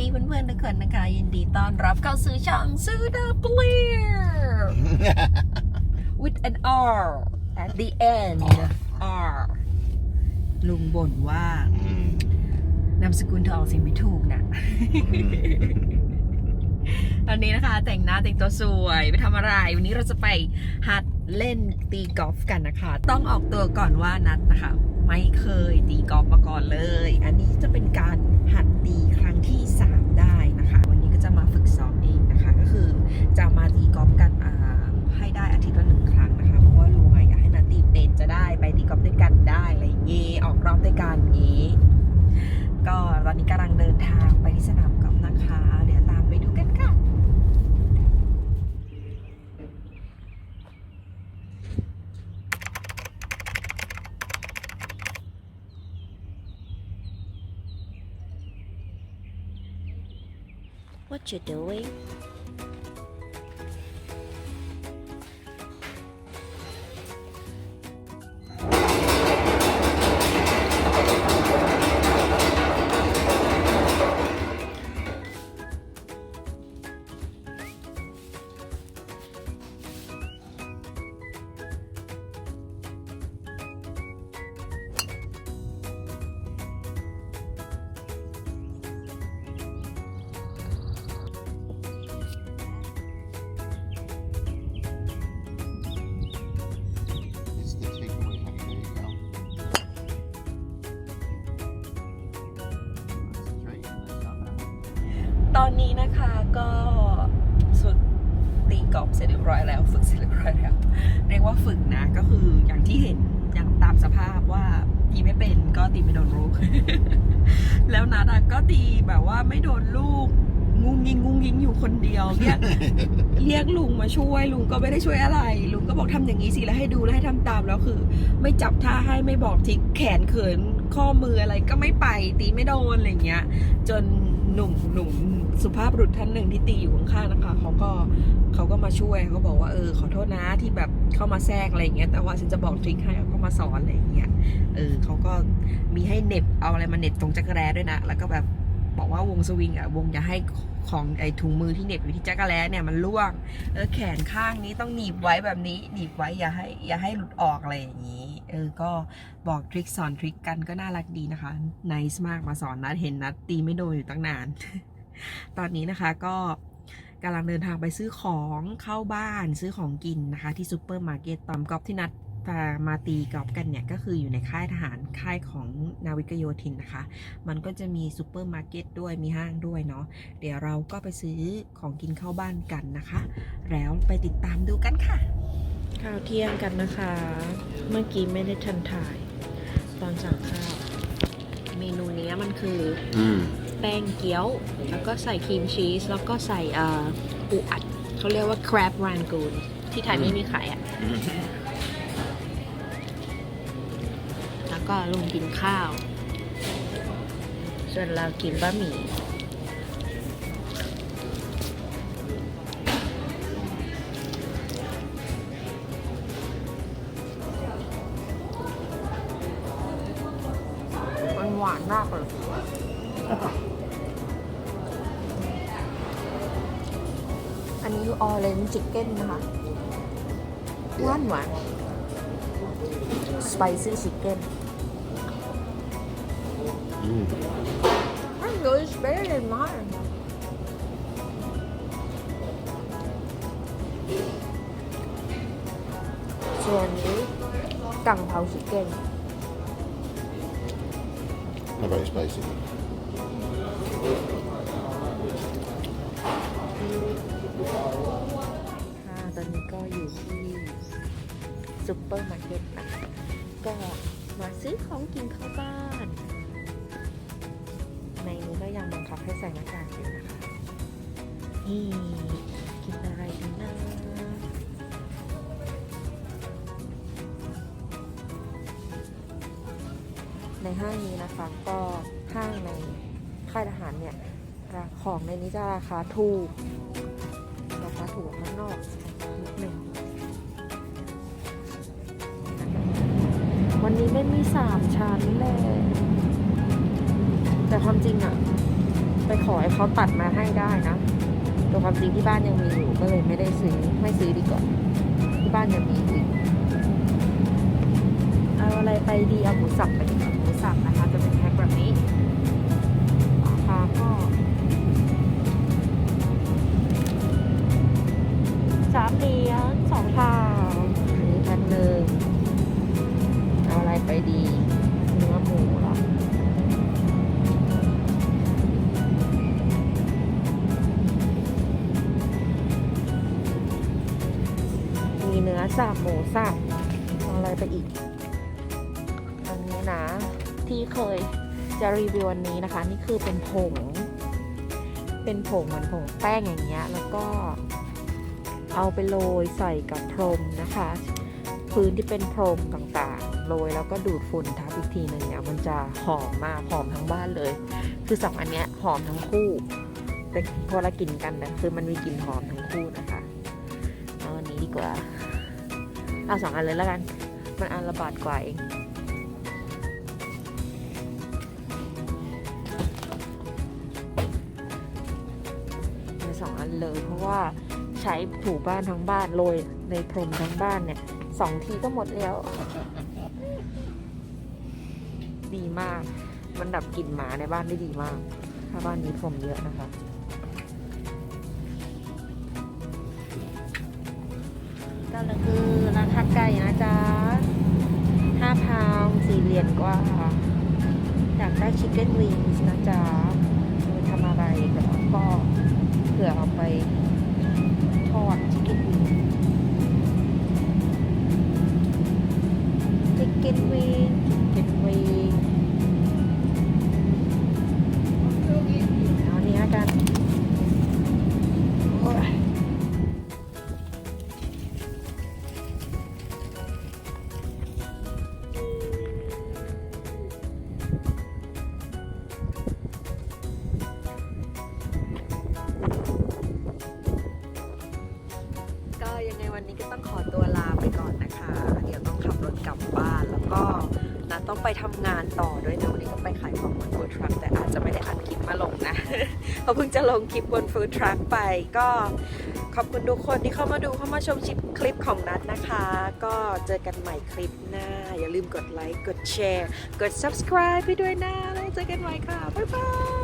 ดีเพื่อนๆทุกคนนะคะ ยินดีต้อนรับเข้าสู่ช่องซูดาเปลีย with an R at the end R ลุงบ่นว่าอืมนามสกุลเธอออกเสียงไม่ถูกนะตอนนี้นะคะ แต่งหน้าแต่งตัวสวยไปทำอะไร วันนี้เราจะไปหัดเล่นตีกอล์ฟกันนะคะ ต้องออกตัวก่อนว่านัดนะคะ ไม่เคยตีกอล์ฟมาก่อนเลย อันนี้จะเป็นการหัดตี จะมาตีกอล์ฟกันให้ได้อาทิตย์ละหนึ่งครั้งนะคะ เพราะว่าลุงอะอยากให้นัดตีเป็นจะได้ไปตีกอล์ฟด้วยกันได้อะไรอย่างงี้ออกรอบด้วยกันอย่างงี้ ก็ตอนนี้กำลังเดินทางไปที่สนามกอล์ฟนะคะ เดี๋ยวตามไปดูกันค่ะ What you doing? ตอนนี้นะคะก็สุดตีกอล์ฟเสร็จเรียบร้อยแล้ว ฝึกเสร็จเรียบร้อยแล้ว เรียกว่าฝึกนะก็คืออย่างที่เห็นอย่างตามสภาพว่าตีไม่เป็นก็ตีไม่โดนลูก แล้วนัดอะก็ตีแบบว่าไม่โดนลูกงุงยิงงุงยิงอยู่คนเดียวเรียกเรียกลุงมาช่วยลุงก็ไม่ได้ช่วยอะไร ลุงก็บอกทำอย่างนี้สิแล้วให้ดูแล้วให้ทำตามแล้วคือ ไม่จับท่าให้ไม่บอกทิกแขนเขิน ข้อมืออะไรก็ไม่ไปตีไม่โดนอะไรเงี้ย จนหนุ่มหนุ่มสุภาพบุรุษท่านหนึ่งที่ตีอยู่ข้างๆนะคะเขาก็เขาก็มาช่วยเขาบอกว่าเออขอโทษนะที่แบบเข้ามาแทรกอะไรเงี้ยแต่ว่าฉันจะบอกทริคให้เขาก็มาสอนอะไรเงี้ยเออเขาก็มีให้เน็บเอาอะไรมาเน็บตรงจักรแร้ด้วยนะ แล้วก็แบบบอกว่าวงสวิงอะวงอย่าให้ของไอ้ถุงมือที่เน็บอยู่ที่จักรแร้เนี่ยมันล่วงเออแขนข้างนี้ต้องหนีบไว้แบบนี้หนีบไว้อย่าให้อย่าให้หลุดออกอะไรอย่างนี้ เออก็บอกทริคสอนทริคกันก็น่ารักดีนะคะน i c e มากมาสอนนัดเห็นนัดตีไม่โดนอยู่ตั้งนาน ตอนนี้นะคะก็กำลังเดินทางไปซื้อของเข้าบ้านซื้อของกินนะคะ ที่ซูเปอร์มาร์เก็ตตอมกอล์ฟที่นัดมามาตีกอล์ฟกันเนี่ยก็คืออยู่ในค่ายทหารค่ายของนาวิกโยธินนะคะ มันก็จะมีซูเปอร์มาร์เก็ตด้วยมีห้างด้วยเนาะเดี๋ยวเราก็ไปซื้อของกินเข้าบ้านกันนะคะ แล้วไปติดตามดูกันค่ะ ข้าวเที่ยงกันนะคะ เมื่อกี้ไม่ได้ทันถ่าย ตอนสั่งข้าว เมนูนี้มันคือ Mm. แป้งเกี๊ยว แล้วก็ใส่ครีมชีส แล้วก็ใส่เอ่อปูอัด เขาเรียกว่า crab rangoon ที่ไทยไม่มีขายอะ แล้วก็ลุงกินข้าว ส่วนเรากินบะหมี่ วานมากเลยอันนี้คือออเรนจ์ชิคเก้นนะคะหวานหวานสไปซี่ชิคเก้น Mm. That's good. It's better than mine. ส่วนนี้กังเผาชิคเก้น Not very spicy. ค่ะตอนนี้ก็อยู่ที่ซุปเปอร์มาร์เก็ตนะคะก็มาซื้อของกินเข้าบ้าน ในนี้ก็ยังบังคับให้ใส่หน้ากากอยู่นะคะนี่กินอะไรดีนะ ในห้างนี้นะคะ ก็ห้างในค่ายทหารเนี่ยของในนี้จะราคาถูกราคาถูกกว่าข้างนอกนิดหนึ่งวันนี้ไม่มีสามชั้นเลยแต่ความจริงอะไปขอให้เขาตัดมาให้ได้นะแต่ความจริงที่บ้านยังมีอยู่ก็เลยไม่ได้ซื้อไม่ซื้อดีกว่าที่บ้านยังมีอีกเอาอะไรไปดีเอาหมูสับไปดีกว่า หมูสับนะคะ จะเป็นแพ็คแบบนี้ราคาก็สามเหรียญสองทางอันนี้แพ็คหนึ่งเอาอะไรไปดีเนื้อหมูหรอมีเนื้อสับหมูสับเอาอะไรไปอีกอันนี้นะ ที่เคยจะรีวิววันนี้นะคะ นี่คือเป็นผง เป็นผงเหมือนผงแป้งอย่างเงี้ย แล้วก็เอาไปโรยใส่กับพรมนะคะ พื้นที่เป็นพรมต่างๆโรยแล้วก็ดูดฝุ่นทับอีกทีหนึ่งเนี่ยมันจะหอมมากหอมทั้งบ้านเลย คือสองอันเนี้ยหอมทั้งคู่แต่พอละกลิ่นกันนะคือมันมีกลิ่นหอมทั้งคู่นะคะเอาอันนี้ดีกว่าเอาสองอันเลยแล้วกัน มันอันละบาทกว่าเอง เลย เพราะว่าใช้ถูบ้านทั้งบ้านโรยในพรมทั้งบ้านเนี่ยสองทีก็หมดแล้ว ดีมาก มันดับกลิ่นหมาในบ้านได้ดีมาก ถ้าบ้านนี้พรมเยอะนะคะก็คือร้านทัดไก่นะจ๊ะห้าพาวสี่เหรียญกว่าอยากได้ชิคเก้นวิงส์นะจ๊ะ ต้องไปทำงานต่อด้วยนะวันนี้ก็ไปขายของบนฟู้ดทรัคแต่อาจจะไม่ได้อัดคลิปมาลงนะเพราะเพิ่งจะลงคลิปบนฟู้ดทรัคไปก็ขอบคุณทุกคนที่เข้ามาดูเข้ามาชมชิปคลิปของนัดนะคะ ก็เจอกันใหม่คลิปหน้า อย่าลืมกดไลค์กดแชร์ กด subscribe ไปด้วยนะแล้วเจอกันใหม่ค่ะ บ๊ายบาย